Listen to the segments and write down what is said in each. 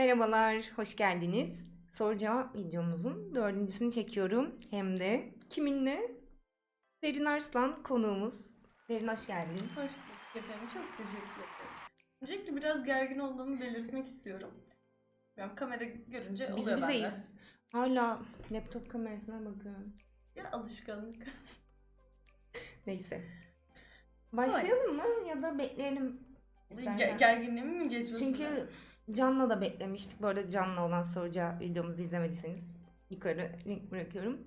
Merhabalar, hoş geldiniz. Soru cevap videomuzun dördüncüsünü çekiyorum. Hem de kiminle? Derin Arslan konuğumuz. Derin hoş geldin. Hoş bulduk efendim. Çok teşekkür ederim. Öncelikle biraz gergin olduğumu belirtmek istiyorum. Yani kamera görünce Biz oluyor bende. bizeyiz. Hala laptop kamerasına bakıyorum. Ya alışkanlık. Neyse. Başlayalım mı ya da bekleyelim istersen. Ge- gerginliğimi mi geçmesin? Çünkü Can'la da beklemiştik. Bu arada Can'la olan soru cevap videomuzu izlemediyseniz yukarı link bırakıyorum.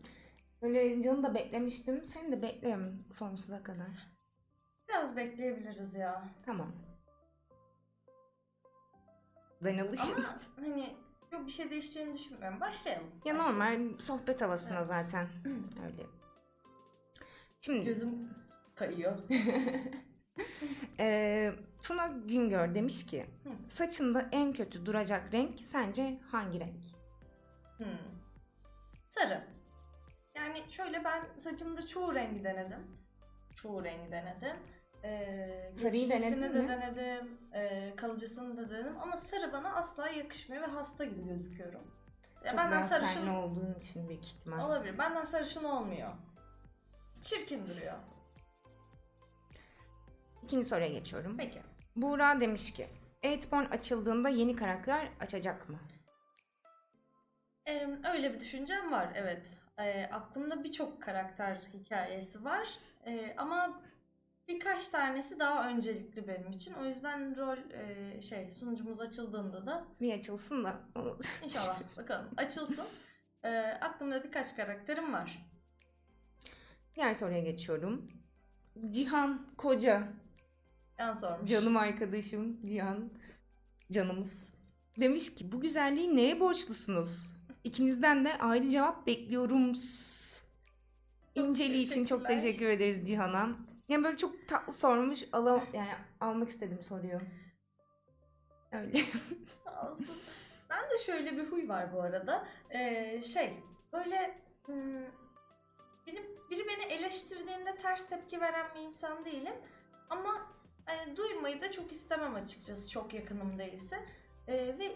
Böyle Can'ı da beklemiştim. Seni de beklerim sonsuza kadar. biraz bekleyebiliriz ya. Tamam. Ben alışım. Ama hani yok bir şey değişeceğini düşünmüyorum. Başlayalım. Ya Başlayalım. normal sohbet havasında Evet. zaten. Öyle. Şimdi Gözüm kayıyor. eee, Tuna Güngör demiş ki Hı. saçında en kötü duracak renk sence hangi renk? Hmm. Sarı. Yani şöyle ben saçımda çoğu rengi denedim. Çoğu rengi denedim. Ee, Sarıyı denedin de mi? denedim. ee, kalıcısını da denedim. Ama sarı bana asla yakışmıyor ve hasta gibi gözüküyorum. Çok benden sarışın olduğun için büyük ihtimal. olabilir. Benden sarışın olmuyor. Çirkin duruyor. İkinci soruya geçiyorum. Peki. Buğra demiş ki Eightborn açıldığında yeni karakter açacak mı? Ee, öyle bir düşüncem var evet. Ee, aklımda birçok karakter hikayesi var. Ee, ama birkaç tanesi daha öncelikli benim için. O yüzden rol e, şey sunucumuz açıldığında da Bir açılsın da. inşallah bakalım açılsın. Ee, aklımda birkaç karakterim var. Diğer soruya geçiyorum. Cihan Koca Yan sormuş. Canım arkadaşım Cihan canımız demiş ki bu güzelliği neye borçlusunuz? İkinizden de ayrı cevap bekliyorum. İnceliği için çok teşekkürler. teşekkür ederiz Cihan'a. Yani böyle çok tatlı sormuş. Alam yani almak istedim soruyu. Öyle. Sağ olsun. Ben de şöyle bir huy var bu arada. Ee, şey böyle hmm, benim, biri beni eleştirdiğinde ters tepki veren bir insan değilim. Ama hani duymayı da çok istemem açıkçası çok yakınım değilse. Ee, ve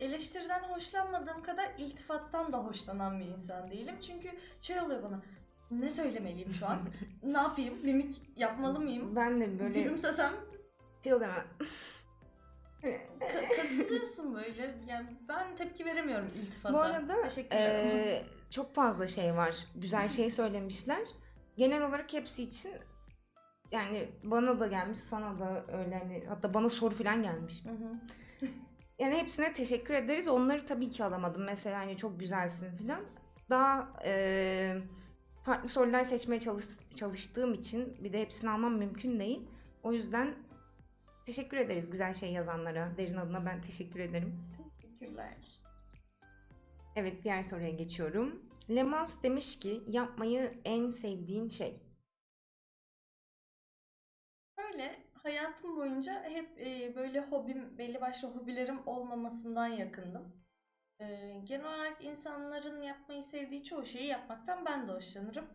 eleştiriden hoşlanmadığım kadar iltifattan da hoşlanan bir insan değilim. Çünkü şey oluyor bana ne söylemeliyim şu an? ne yapayım? Mimik yapmalı mıyım? ben de böyle Gülümsesem şey oluyor kasılıyorsun böyle. Yani ben tepki veremiyorum iltifata. Bu arada eee, çok fazla şey var. Güzel şey söylemişler. Genel olarak hepsi için yani bana da gelmiş, sana da öyle hani hatta bana soru falan gelmiş. Hı hı. Yani hepsine teşekkür ederiz. Onları tabii ki alamadım. Mesela hani çok güzelsin falan. Daha eee, farklı sorular seçmeye çalış- çalıştığım için bir de hepsini almam mümkün değil. O yüzden teşekkür ederiz güzel şey yazanlara. Derin adına ben teşekkür ederim. Teşekkürler. Evet diğer soruya geçiyorum. Lemans demiş ki yapmayı en sevdiğin şey. Böyle hayatım boyunca hep e, böyle hobim, belli başlı hobilerim olmamasından yakındım. E, genel olarak insanların yapmayı sevdiği çoğu şeyi yapmaktan ben de hoşlanırım.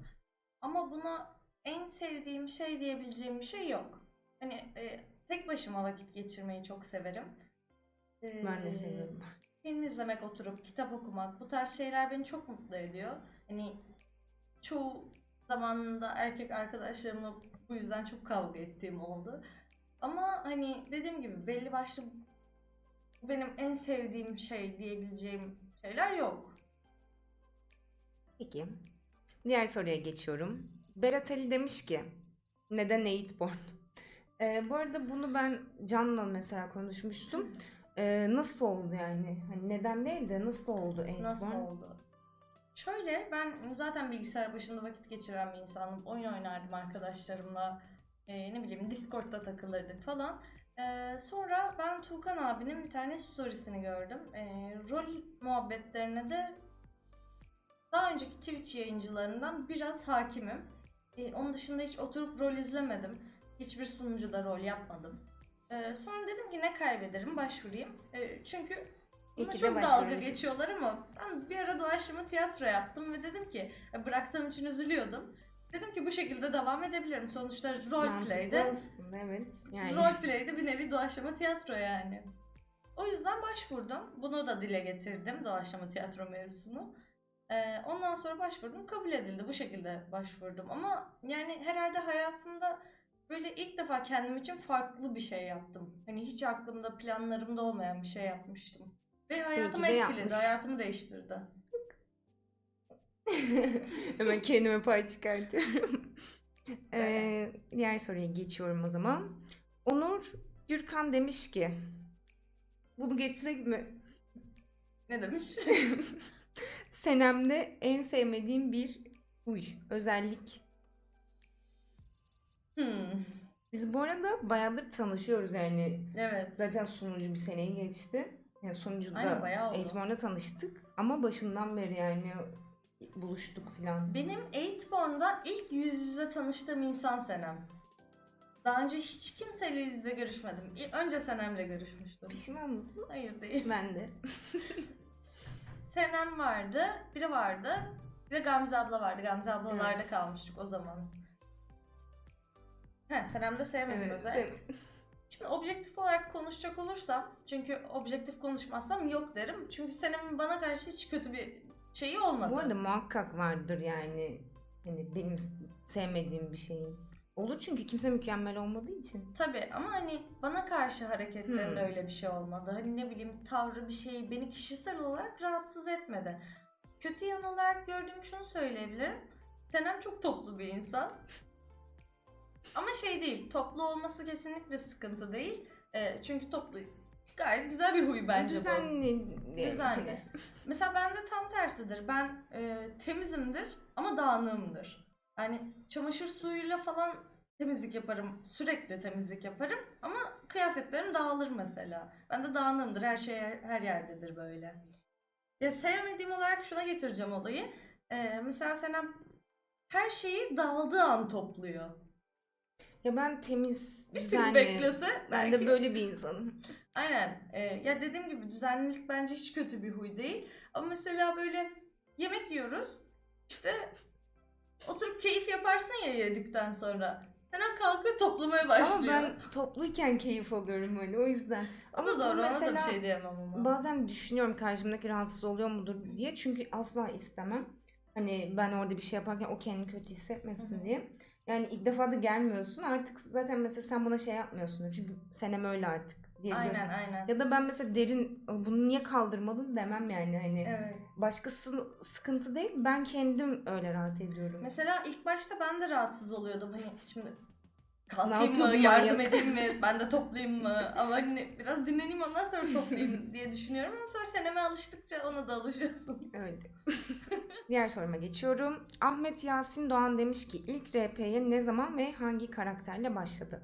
Ama buna en sevdiğim şey diyebileceğim bir şey yok. Hani e, tek başıma vakit geçirmeyi çok severim. E, Ben de seviyorum. Film izlemek, oturup kitap okumak bu tarz şeyler beni çok mutlu ediyor. Hani çoğu zamanında erkek arkadaşlarımla bu yüzden çok kavga ettiğim oldu. Ama hani dediğim gibi belli başlı benim en sevdiğim şey diyebileceğim şeyler yok. Peki. Diğer soruya geçiyorum. Berat Ali demiş ki neden Eightborn? Ee, bu arada bunu ben Can'la mesela konuşmuştum. Ee, nasıl oldu yani? Hani neden değil de nasıl oldu Eightborn? Nasıl oldu? Şöyle ben zaten bilgisayar başında vakit geçiren bir insanım. Oyun oynardım arkadaşlarımla. Ee, ne bileyim Discord'da takılırdık falan. Ee, sonra ben Tuğkan abinin bir tane storiesini gördüm. Ee, rol muhabbetlerine de daha önceki Twitch yayıncılarından biraz hakimim. Ee, onun dışında hiç oturup rol izlemedim. Hiçbir sunucuda rol yapmadım. Ee, sonra dedim ki ne kaybederim başvurayım. Ee, çünkü Buna de çok dalga geçiyorlar ama ben bir ara doğaçlama tiyatro yaptım ve dedim ki e, bıraktığım için üzülüyordum. Dedim ki bu şekilde devam edebilirim. Sonuçta roleplay'de aslında evet. Yani roleplay'de bir nevi doğaçlama tiyatro yani. O yüzden başvurdum. Bunu da dile getirdim doğaçlama tiyatro mevzusunu. Ee, ondan sonra başvurdum. Kabul edildi. Bu şekilde başvurdum. Ama yani herhalde hayatımda böyle ilk defa kendim için farklı bir şey yaptım. Hani hiç aklımda, planlarımda olmayan bir şey yapmıştım. Ve hayatımı de etkiledi, yapmış. hayatımı değiştirdi. Hemen kendime pay çıkartıyorum. Ee, diğer soruya geçiyorum o zaman. Onur Gürkan demiş ki bunu geçsek mi? Ne demiş? Senemde en sevmediğim bir huy, özellik. hmm, Biz bu arada bayağıdır tanışıyoruz yani. evet. Zaten sunucu bir seneyi geçti. Yani sunucuda Aynen, bayağı oldu. Eğitimor'da tanıştık. Ama başından beri yani buluştuk filan. Benim Eightborn'da ilk yüz yüze tanıştığım insan Senem. Daha önce hiç kimseyle yüz yüze görüşmedim. Önce Senem'le görüşmüştüm. Pişman mısın? Hayır değil. Ben de. Senem vardı, biri vardı. Bir de Gamze abla vardı. Gamze ablalarda Evet. kalmıştık o zaman. He, Senem'de sevmedim Evet. özel. sen- Şimdi objektif olarak konuşacak olursam, çünkü objektif konuşmazsam yok derim. Çünkü Senem'in bana karşı hiç kötü bir şeyi olmadı. Bu arada muhakkak vardır yani. Hani benim sevmediğim bir şeyin. Olur çünkü kimse mükemmel olmadığı için. Tabii ama hani bana karşı hareketlerinde Hmm. öyle bir şey olmadı. Hani ne bileyim tavrı bir şey beni kişisel olarak rahatsız etmedi. Kötü yan olarak gördüğüm şunu söyleyebilirim. Senem çok toplu bir insan. Ama şey değil, toplu olması kesinlikle sıkıntı değil. Ee, çünkü toplu gayet güzel bir huy bence bu. Düzenli. Düzenli. Mesela bende tam tersidir. Ben e, temizimdir ama dağınığımdır. Yani çamaşır suyuyla falan temizlik yaparım. Sürekli temizlik yaparım ama kıyafetlerim dağılır mesela. Ben de dağınığımdır. Her şey her yerdedir böyle. Ya sevmediğim olarak şuna getireceğim olayı. E, mesela Senem her şeyi dağıldığı an topluyor. Ya ben temiz, Bir düzenli. beklese Ben belki- de böyle bir insanım. Aynen. Ee, ya dediğim gibi düzenlilik bence hiç kötü bir huy değil. Ama mesela böyle yemek yiyoruz. İşte oturup keyif yaparsın ya yedikten sonra. Sen kalkıyor toplamaya Ama başlıyor. ben topluyken keyif alıyorum hani o yüzden. Ama da doğru. Ona da bir şey diyemem ama. Bazen düşünüyorum karşımdaki rahatsız oluyor mudur diye. Çünkü asla istemem. Hani ben orada bir şey yaparken o kendini kötü hissetmesin Hı hı. diye. Yani ilk defa da gelmiyorsun. Artık zaten mesela sen buna şey yapmıyorsun. Çünkü senem öyle artık diyebiliyorsun. Aynen aynen. Ya da ben mesela derin bunu niye kaldırmadın demem yani hani. Evet. Başkası sıkıntı değil. Ben kendim öyle rahat ediyorum. Mesela ilk başta ben de rahatsız oluyordum. Hani şimdi kalkayım mı, yardım edeyim mi, ben de toplayayım mı? Ama hani biraz dinleneyim ondan sonra toplayayım diye düşünüyorum. Ama sonra seneme alıştıkça ona da alışıyorsun. Öyle. Diğer soruma geçiyorum. Ahmet Yasin Doğan demiş ki ilk RP'ye ne zaman ve hangi karakterle başladı?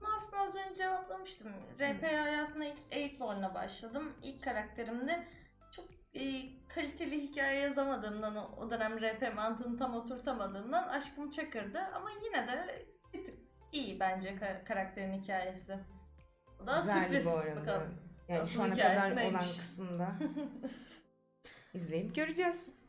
Ama aslında az önce cevaplamıştım. RP Evet. hayatına ilk Eightborn'la başladım. İlk karakterimde çok e, kaliteli hikaye yazamadığımdan, o, dönem RP mantığını tam oturtamadığımdan aşkım çakırdı. Ama yine de iyi bence ka- karakterin hikayesi. O da sürpriz. bu arada. Bakalım. Yani Asıl şu ana hikayesi kadar olan neymiş? kısımda izleyip göreceğiz.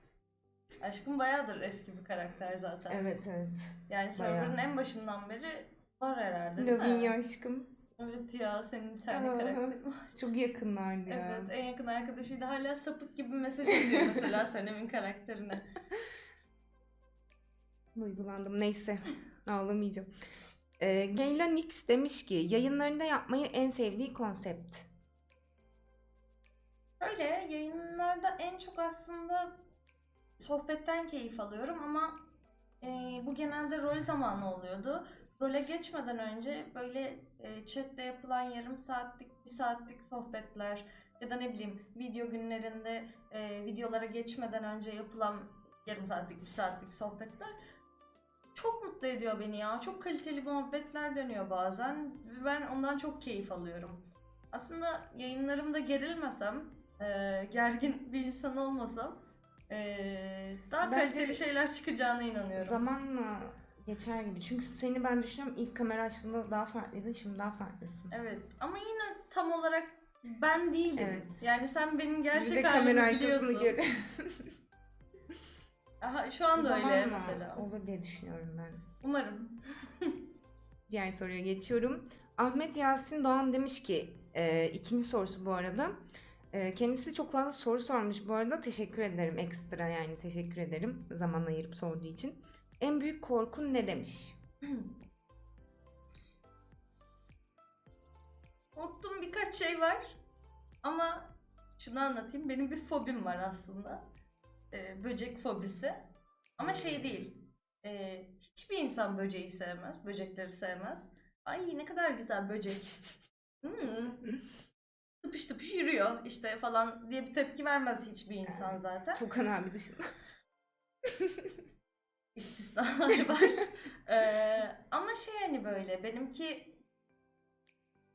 Aşkım bayağıdır eski bir karakter zaten. Evet evet. Yani bayağı. server'ın en başından beri var herhalde değil mi? Lavinia aşkım. Evet ya senin bir tane Aa. karakterin var. Çok yakınlardı ya. Evet en yakın arkadaşıydı hala sapık gibi mesaj atıyor mesela Senem'in karakterine. Duygulandım. Neyse. Ağlamayacağım. Ee, Geyla Nix demiş ki yayınlarında yapmayı en sevdiği konsept. Öyle yayınlarda en çok aslında sohbetten keyif alıyorum ama e, bu genelde rol zamanı oluyordu. Role geçmeden önce böyle e, chatte yapılan yarım saatlik, bir saatlik sohbetler ya da ne bileyim video günlerinde e, videolara geçmeden önce yapılan yarım saatlik, bir saatlik sohbetler çok mutlu ediyor beni ya. Çok kaliteli muhabbetler dönüyor bazen ben ondan çok keyif alıyorum. Aslında yayınlarımda gerilmesem, e, gergin bir insan olmasam e, daha Bence kaliteli şeyler çıkacağına inanıyorum. Zamanla geçer gibi. Çünkü seni ben düşünüyorum ilk kamera açtığında daha farklıydın şimdi daha farklısın. Evet ama yine tam olarak ben değilim. Evet. Yani sen benim gerçek Sizi de halimi kamera arkasını. Aha, şu anda öyle mesela. Olur diye düşünüyorum ben. Umarım. Diğer soruya geçiyorum. Ahmet Yasin Doğan demiş ki Ee, ikinci sorusu bu arada. Ee, kendisi çok fazla soru sormuş bu arada. Teşekkür ederim ekstra yani teşekkür ederim zaman ayırıp sorduğu için. En büyük korkun ne demiş? Korktuğum birkaç şey var. Ama şunu anlatayım. Benim bir fobim var aslında. Ee, böcek fobisi. Ama şey değil. Ee, hiçbir insan böceği sevmez. Böcekleri sevmez. Ay ne kadar güzel böcek. Hmm. Tıpış tıpış yürüyor işte falan diye bir tepki vermez hiçbir insan zaten. Tukan abi dışında. istisnalar var. Ee, ama şey hani böyle benimki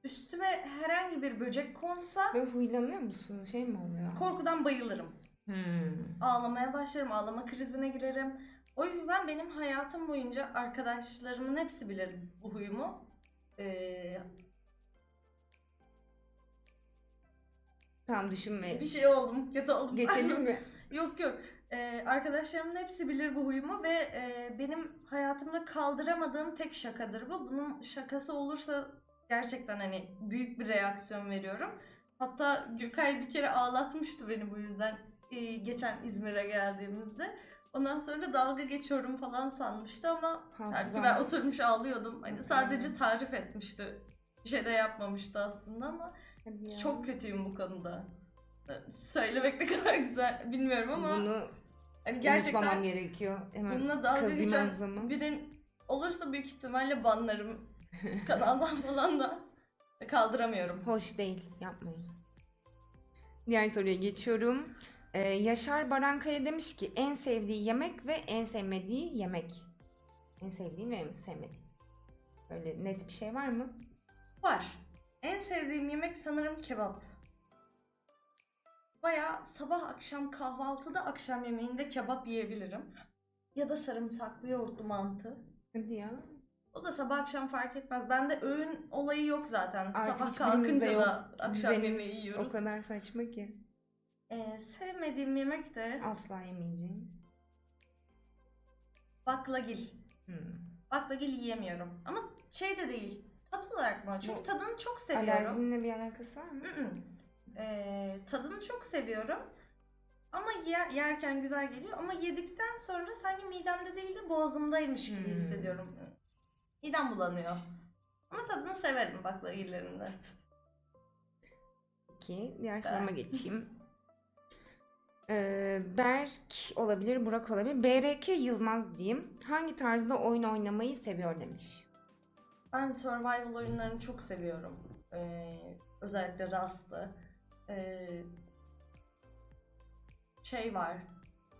üstüme herhangi bir böcek konsa Böyle huylanıyor musun? Şey mi oluyor? korkudan bayılırım. Hmm. Ağlamaya başlarım, ağlama krizine girerim. O yüzden benim hayatım boyunca arkadaşlarımın hepsi bilir bu huyumu. Ee, Tamam düşünme. bir şey oldum, kötü oldum. Geçelim mi? Yok yok. Ee, arkadaşlarımın hepsi bilir bu huyumu ve e, benim hayatımda kaldıramadığım tek şakadır bu. Bunun şakası olursa gerçekten hani büyük bir reaksiyon veriyorum. Hatta Gökay bir kere ağlatmıştı beni bu yüzden geçen İzmir'e geldiğimizde. Ondan sonra da dalga geçiyorum falan sanmıştı ama halbuki Hafızam. ben oturmuş ağlıyordum. Hani sadece tarif etmişti. Bir şey de yapmamıştı aslında ama ya. çok kötüyüm bu konuda. Söylemek ne kadar güzel bilmiyorum ama Bunu hani gerçekten gerekiyor. Hemen bununla dalga geçen hafızama. birin olursa büyük ihtimalle banlarım kanaldan falan da kaldıramıyorum. Hoş değil. Yapmayın. Diğer soruya geçiyorum. Ee, Yaşar Barankaya demiş ki en sevdiği yemek ve en sevmediği yemek. En sevdiğin ve en sevmediğin. Böyle net bir şey var mı? Var. En sevdiğim yemek sanırım kebap. Baya sabah akşam kahvaltıda akşam yemeğinde kebap yiyebilirim. Ya da sarımsaklı yoğurtlu mantı. Hadi ya. O da sabah akşam fark etmez. Bende öğün olayı yok zaten. Artık sabah kalkınca yok. da akşam Düzenimiz yemeği yiyoruz. O kadar saçma ki. Ee, sevmediğim yemek de Asla yemeyeceğim. baklagil. Hmm. Baklagil yiyemiyorum. Ama şey de değil. Tat olarak mı? Çünkü Bu- tadını çok seviyorum. Alerjinle bir alakası var mı? Mm-mm. Ee, tadını çok seviyorum. Ama yer, yerken güzel geliyor. Ama yedikten sonra sanki midemde değil de boğazımdaymış gibi Hmm. hissediyorum. Midem bulanıyor. Ama tadını severim baklagillerin de. Peki diğer soruma geçeyim. Ee, Berk olabilir, Burak olabilir. BRK Yılmaz diyeyim. Hangi tarzda oyun oynamayı seviyor demiş. Ben survival oyunlarını çok seviyorum. Ee, özellikle Rust'ı. Ee, şey var.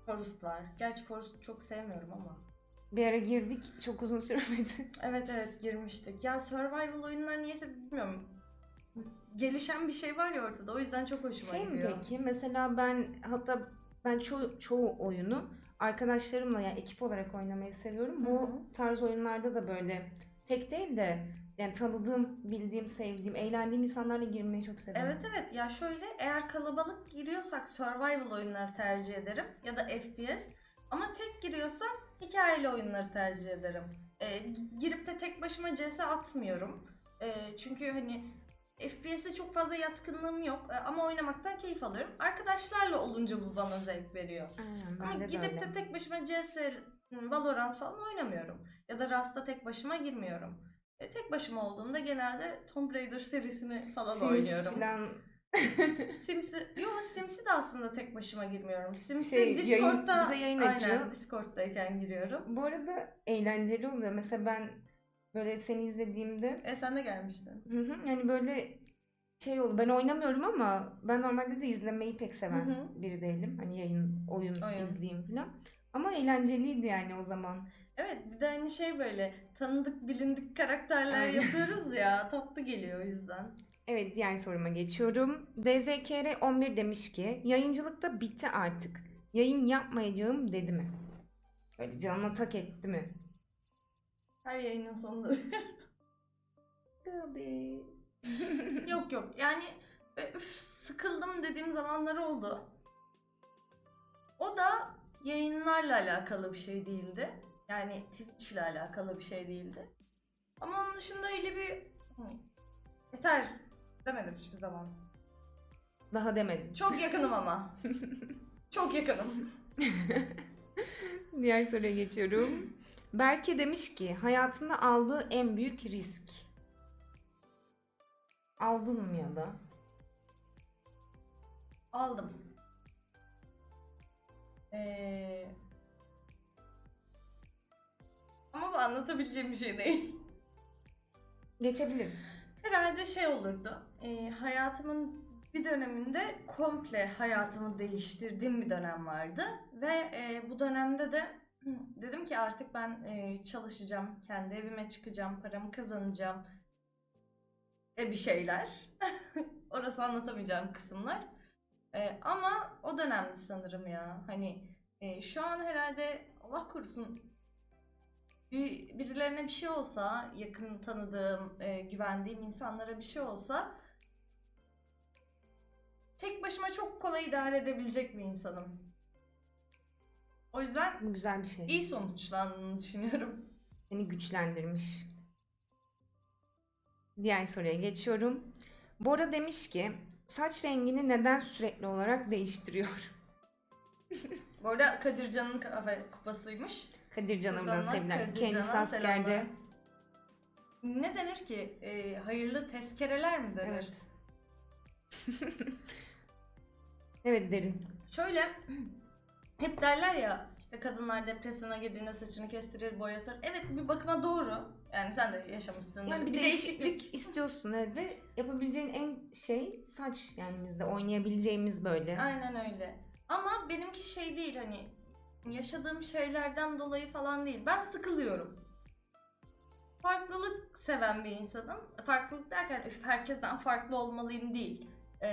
Forest var. Gerçi Forest'ı çok sevmiyorum ama. Bir ara girdik, çok uzun sürmedi. Evet evet girmiştik. Ya survival oyunlar niyeyse bilmiyorum. Gelişen bir şey var ya ortada. O yüzden çok hoşuma şey mi gidiyor. peki? Mesela ben hatta ben çoğu, çoğu oyunu arkadaşlarımla yani ekip olarak oynamayı seviyorum. Bu Hı hı. tarz oyunlarda da böyle tek değil de yani tanıdığım, bildiğim, sevdiğim, eğlendiğim insanlarla girmeyi çok seviyorum. Evet evet ya şöyle eğer kalabalık giriyorsak survival oyunları tercih ederim ya da FPS ama tek giriyorsam hikayeli oyunları tercih ederim. Ee, girip de tek başıma CS atmıyorum. Ee, çünkü hani FPS'e çok fazla yatkınlığım yok Ee, ama oynamaktan keyif alıyorum. Arkadaşlarla olunca bu bana zevk veriyor. Aynen, Ama de gidip öyle. de tek başıma CS, Valorant falan oynamıyorum. Ya da Rust'a tek başıma girmiyorum. E, tek başıma olduğumda genelde Tomb Raider serisini falan Sims oynuyorum. falan Sims'i, yo Sims'i de aslında tek başıma girmiyorum. Sims'i Şey, yayın- Discord'da, bize yayın aynen. Discord'dayken giriyorum. Bu arada eğlenceli oluyor. Mesela ben böyle seni izlediğimde E sen de gelmiştin. hı hı, yani böyle şey oldu. Ben oynamıyorum ama ben normalde de izlemeyi pek seven Hı hı. biri değilim. Hani yayın, oyun, Oyun. izleyeyim falan. Ama eğlenceliydi yani o zaman. Evet bir de hani şey böyle tanıdık bilindik karakterler Aynen. yapıyoruz ya tatlı geliyor o yüzden. Evet diğer soruma geçiyorum. DZKR 11 demiş ki yayıncılıkta bitti artık. Yayın yapmayacağım dedi mi? Böyle canına tak etti mi? Her yayının sonunda. Tabii. yok yok yani e, üf, sıkıldım dediğim zamanlar oldu. O da yayınlarla alakalı bir şey değildi. Yani Twitch ile alakalı bir şey değildi. Ama onun dışında öyle bir "Hı, yeter Demedim hiçbir zaman. Daha demedin. Çok yakınım ama. Çok yakınım. Diğer soruya geçiyorum. Berke demiş ki hayatında aldığı en büyük risk. Aldın mı ya da? Aldım. Ee... Ama bu anlatabileceğim bir şey değil. Geçebiliriz. Herhalde şey olurdu. e, hayatımın bir döneminde komple hayatımı değiştirdiğim bir dönem vardı. Ve e, bu dönemde de dedim ki artık ben e, çalışacağım. Kendi evime çıkacağım. Paramı kazanacağım. Ve bir şeyler. Orası anlatamayacağım kısımlar. E, ama o dönemdi sanırım ya. Hani e, şu an herhalde Allah korusun bir, birilerine bir şey olsa, yakın tanıdığım, e, güvendiğim insanlara bir şey olsa tek başıma çok kolay idare edebilecek bir insanım. O yüzden Bu güzel bir şey. iyi sonuçlandığını düşünüyorum. Seni güçlendirmiş. Diğer soruya geçiyorum. Bora demiş ki saç rengini neden sürekli olarak değiştiriyor? Bu arada Kadircan'ın kahve kupasıymış. Kadir canımdan Buradan da sevgiler. Kadir Kendisi Can'a askerde. selamlar. Ne denir ki? E, hayırlı tezkereler mi denir? Evet. Evet derin. Şöyle hep derler ya işte kadınlar depresyona girdiğinde saçını kestirir, boyatır. Evet bir bakıma doğru. Yani sen de yaşamışsındır. Yani bir, değişiklik, istiyorsun evet ve yapabileceğin en şey saç yani bizde oynayabileceğimiz böyle. Aynen öyle. Ama benimki şey değil hani yaşadığım şeylerden dolayı falan değil. Ben sıkılıyorum. Farklılık seven bir insanım. Farklılık derken üf herkesten farklı olmalıyım değil. Ee,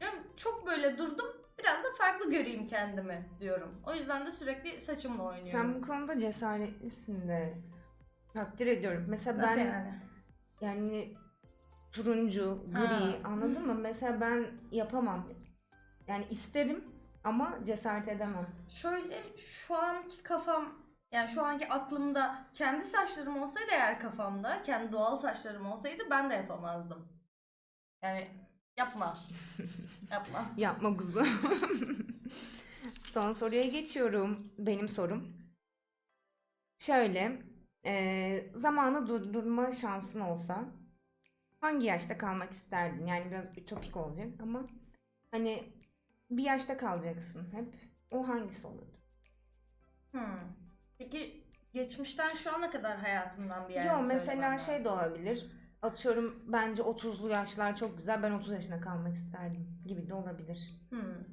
yani çok böyle durdum biraz da farklı göreyim kendimi diyorum. O yüzden de sürekli saçımla oynuyorum. Sen bu konuda cesaretlisin de. Takdir ediyorum. Mesela Nasıl ben yani? yani turuncu, gri Ha. anladın mı? Mesela ben yapamam. Yani isterim ama cesaret edemem. Şöyle şu anki kafam yani şu anki aklımda kendi saçlarım olsaydı eğer kafamda kendi doğal saçlarım olsaydı ben de yapamazdım. Yani yapma. yapma. Yapma kuzu. Son soruya geçiyorum. Benim sorum. Şöyle, eee, zamanı durdurma şansın olsa hangi yaşta kalmak isterdin? Yani biraz ütopik olacak ama hani bir yaşta kalacaksın hep. O hangisi olurdu? Hmm. Peki geçmişten şu ana kadar hayatımdan bir yer Yo mi mesela şey de olabilir. Atıyorum bence 30'lu yaşlar çok güzel. Ben 30 yaşında kalmak isterdim gibi de olabilir. Hmm.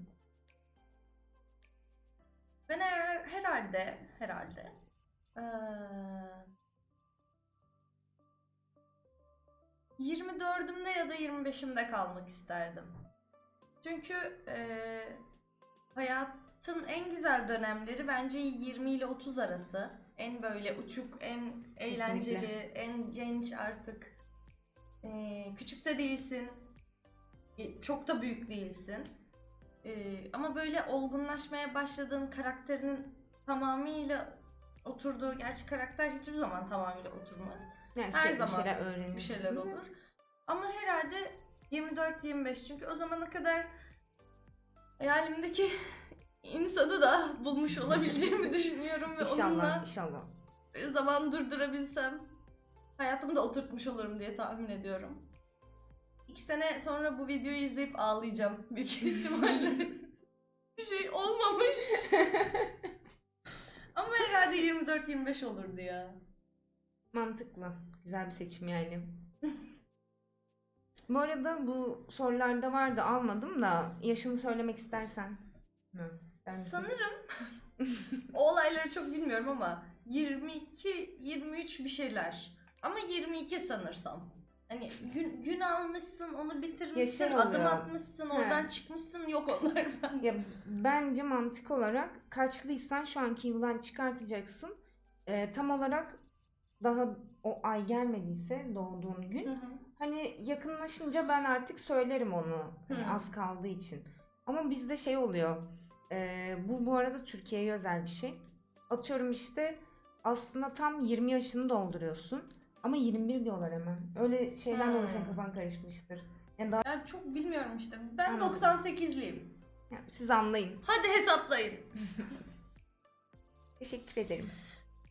Ben eğer herhalde herhalde eee 24'ümde ya da 25'imde kalmak isterdim. Çünkü eee, hayatın en güzel dönemleri bence 20 ile 30 arası. En böyle uçuk, en eğlenceli, en genç artık. Eee, küçük de değilsin. E, Çok da büyük değilsin. Ee, ama böyle olgunlaşmaya başladığın karakterinin tamamıyla oturduğu, gerçi karakter hiçbir zaman tamamıyla oturmaz. Yani Her zaman bir şeyler öğrenirsin. Bir şeyler olur. Ama herhalde 24-25 çünkü o zamana kadar hayalimdeki insanı da bulmuş olabileceğimi düşünüyorum ve İnşallah, onunla inşallah. zaman durdurabilsem hayatımı da oturtmuş olurum diye tahmin ediyorum. İki sene sonra bu videoyu izleyip ağlayacağım büyük ihtimalle. bir şey olmamış. Ama herhalde 24-25 olurdu ya. Mantıklı. Güzel bir seçim yani. Bu arada bu sorularda vardı almadım da yaşını söylemek istersen. Hı, ister misin? Sanırım o olayları çok bilmiyorum ama 22-23 bir şeyler. Ama 22 sanırsam. Hani gün, gün almışsın, onu bitirmişsin, adım oluyor. atmışsın, oradan He. çıkmışsın, yok onlar bende. Ya bence mantık olarak kaçlıysan şu anki yıldan çıkartacaksın. Ee, tam olarak daha o ay gelmediyse doğduğun gün. Hı hı. Hani yakınlaşınca ben artık söylerim onu. Hani Hı. az kaldığı için. Ama bizde şey oluyor. e, bu bu arada Türkiye'ye özel bir şey. Atıyorum işte aslında tam 20 yaşını dolduruyorsun. Ama 21 diyorlar hemen. Öyle şeyden dolayı Hmm. senin kafan karışmıştır. Yani daha Yani çok bilmiyorum işte. Ben Anladım. 98'liyim. yani siz anlayın. Hadi hesaplayın. Teşekkür ederim.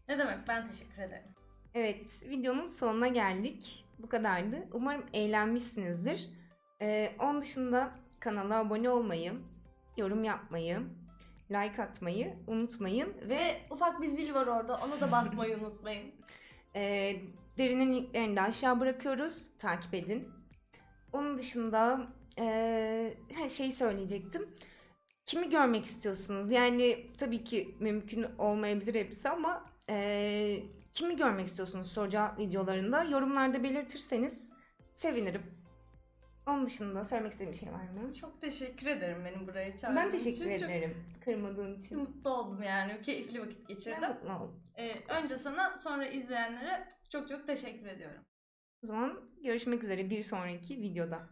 Ne demek ben teşekkür ederim. Evet, videonun sonuna geldik. Bu kadardı. Umarım eğlenmişsinizdir. Ee, onun dışında kanala abone olmayı, yorum yapmayı, like atmayı unutmayın ve Ve ufak bir zil var orada onu da basmayı unutmayın. e, derinin linklerini de aşağı bırakıyoruz. Takip edin. Onun dışında e, her şeyi söyleyecektim. Kimi görmek istiyorsunuz? Yani tabii ki mümkün olmayabilir hepsi ama e, kimi görmek istiyorsunuz soru cevap videolarında? Yorumlarda belirtirseniz sevinirim. Onun dışında söylemek istediğim bir şey var mı? Çok teşekkür ederim beni buraya çağırdığın Ben teşekkür için. Ederim kırmadığın için. mutlu oldum yani. Keyifli vakit Ben geçirdim. mutlu oldum. Ee, önce sana sonra izleyenlere çok çok teşekkür ediyorum. O zaman görüşmek üzere bir sonraki videoda.